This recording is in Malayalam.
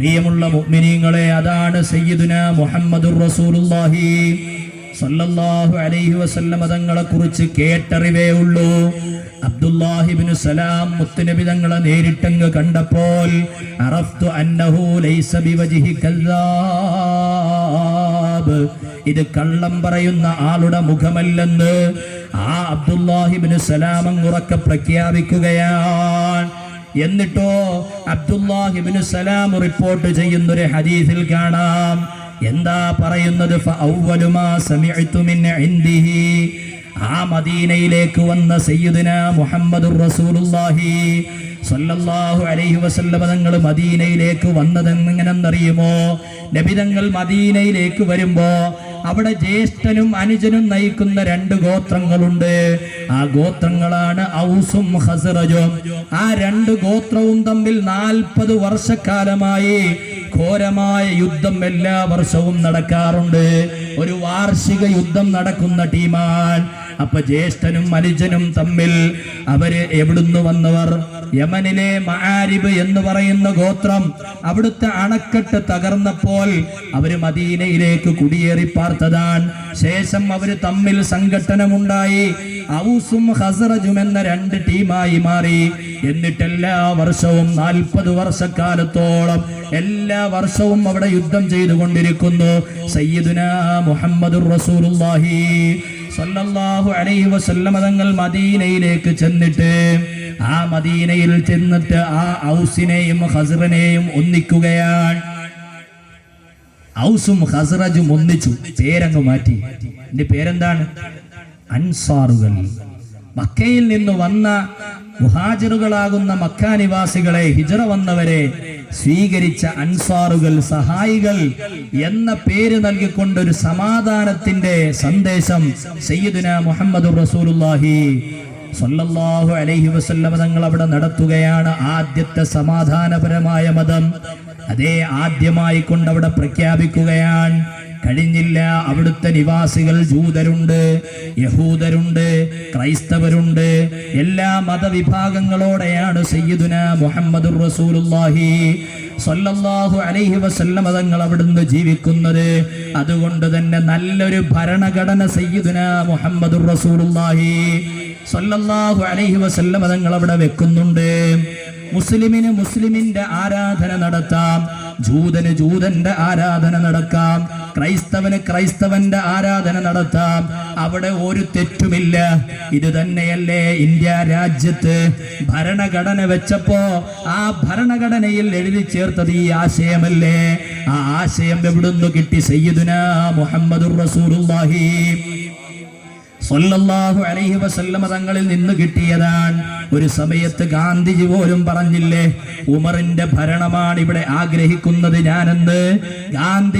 പ്രിയമുള്ള മുഅ്മിനീങ്ങളെ അതാണ് സയ്യിദുന മുഹമ്മദുർ റസൂലുള്ളാഹി. സല്ലല്ലാഹു അലൈഹി വസല്ലം തങ്ങളെ കുറിച്ച് കേട്ടറിവേ ഉള്ളൂ. അബ്ദുല്ലാഹിബ്നു സലാം മുത്തുനബി തങ്ങളെ നേരിട്ടങ്ങ് കണ്ടപ്പോൾ അറഫ്തു അന്നഹു ലൈസ ബിവജ്ഹി കല്ലാബ് ഇത് കള്ളം പറയുന്ന ആളുടെ മുഖമല്ലെന്ന് ആ അബ്ദുല്ലാഹിബ്നു സലാം അങ്ങുറക്കെ പ്രഖ്യാപിക്കുകയാണ്. എന്നിട്ടോ അബ്ദുല്ലാഹിബിന് സലാം റിപ്പോർട്ട് ചെയ്യുന്നൊരു ഹദീസിൽ കാണാം. എന്താ പറയുന്നത്? ആ മദീനയിലേക്ക് വന്ന സയ്യിദുന മുഹമ്മദ് റസൂലുള്ളാഹി സ്വല്ലല്ലാഹു അലൈഹി വസല്ലമ തങ്ങൾ മദീനയിലേക്ക് വന്നതെങ്ങനെന്നറിയുമോ? നബി തങ്ങൾ മദീനയിലേക്ക് വരുമ്പോ അവിടെ ജ്യേഷ്ഠനും അനുജനും നയിക്കുന്ന രണ്ട് ഗോത്രങ്ങളുണ്ട്. ആ ഗോത്രങ്ങളാണ് ഔസും ഹസറജും. ആ രണ്ട് ഗോത്രവും തമ്മിൽ നാൽപ്പത് വർഷക്കാലമായി ഘോരമായ യുദ്ധം എല്ലാ വർഷവും നടക്കാറുണ്ട്. ഒരു വാർഷിക യുദ്ധം നടക്കുന്ന ടീമാണ്. അപ്പൊ ജ്യേഷ്ഠനും അനുജനും തമ്മിൽ അവർ എവിടുന്ന് വന്നവർ? യമനിലെ മഹാരിബ് എന്ന് പറയുന്ന ഗോത്രം അവിടുത്തെ അണക്കെട്ട് തകർന്നപ്പോൾ അവർ മദീനയിലേക്ക് കുടിയേറി പാർത്തതാണ്. ശേഷം അവർ തമ്മിൽ സംഘട്ടനമുണ്ടായി. ഔസും ഹസറജും എന്ന രണ്ട് ടീമായി മാറി. എന്നിട്ട് എല്ലാ വർഷവും നാൽപ്പത് വർഷക്കാലത്തോളം എല്ലാ വർഷവും അവിടെ യുദ്ധം ചെയ്തുകൊണ്ടിരിക്കുന്നു. സയ്യിദുന മുഹമ്മദ് റസൂലുള്ളാഹി സല്ലല്ലാഹു അലൈഹി വസല്ലമ തങ്ങൾ മദീനയിലേക്ക് ചെന്നിട്ട് ആ മദീനയിൽ ചെന്നിട്ട് ആ ഔസിനെയും ഹസറിനെയും ഒന്നിക്കുകയാണ്. ഔസും ഹസറജും ഒന്നിച്ചു പേരങ്ങ് മാറ്റി. എന്റെ പേരെന്താണ്? അൻസാറുകൾ. മക്കയിൽ നിന്ന് വന്ന മുഹാജിറുകളാകുന്ന മക്ക നിവാസികളെ ഹിജറ വന്നവരെ സ്വീകരിച്ച അൻസാറുകൾ സഹായികൾ എന്ന പേര് നൽകിക്കൊണ്ട് ഒരു സമാധാനത്തിന്റെ സന്ദേശം സയ്യിദുന മുഹമ്മദ് റസൂലുല്ലാഹി സല്ലല്ലാഹു അലൈഹി വസല്ലം തങ്ങൾ അവിടെ നടത്തുകയാണ് ആദ്യത്തെ സമാധാനപരമായ മതം. അതേ ആദ്യമായി കൊണ്ടവിടെ പ്രഖ്യാപിക്കുകയാണ്. കഴിഞ്ഞില്ല അവിടുത്തെ നിവാസികൾ ജൂതരുണ്ട് യഹൂദരുണ്ട് ക്രൈസ്തവരുണ്ട്. എല്ലാ മതവിഭാഗങ്ങളോടെയാണ് സയ്യിദുന മുഹമ്മദ് റസൂലുള്ളാഹി സല്ലല്ലാഹു അലൈഹി വസല്ലം തങ്ങൾ അവിടുന്ന് ജീവിക്കുന്നത്. അതുകൊണ്ട് തന്നെ നല്ലൊരു ഭരണഘടന സയ്യിദുന മുഹമ്മദ് റസൂലുള്ളാഹി സ്വല്ലല്ലാഹു അലൈഹി വസല്ലമ തങ്ങൾ അവിടെ വെക്കുന്നുണ്ട്. മുസ്ലിമിന് മുസ്ലിമിന്റെ ആരാധന നടത്താം ജൂതന് ജൂതന്റെ ആരാധന നടക്കാം ക്രൈസ്തവന് ക്രൈസ്തവന്റെ ആരാധന നടത്താം. അവിടെ ഒരു തെറ്റുമില്ല. ഇത് തന്നെയല്ലേ ഇന്ത്യ രാജ്യത്ത് ഭരണഘടന വെച്ചപ്പോ ആ ഭരണഘടനയിൽ എഴുതി ചേർത്തത് ഈ ആശയമല്ലേ? ആ ആശയം എവിടുന്ന് കിട്ടി? സയ്യിദുന മുഹമ്മദുർ റസൂലുള്ളാഹി. സല്ലല്ലാഹു അലൈഹി വസല്ലമ തങ്ങളിൽ നിന്ന് കിട്ടിയതാണ്. ഒരു സമയത്ത് ഗാന്ധിജി പോലും പറഞ്ഞില്ലേ ഉമറിന്റെ ഭരണമാണ് ഇവിടെ ആഗ്രഹിക്കുന്നത് ഞാനെന്ന്. ഗാന്ധി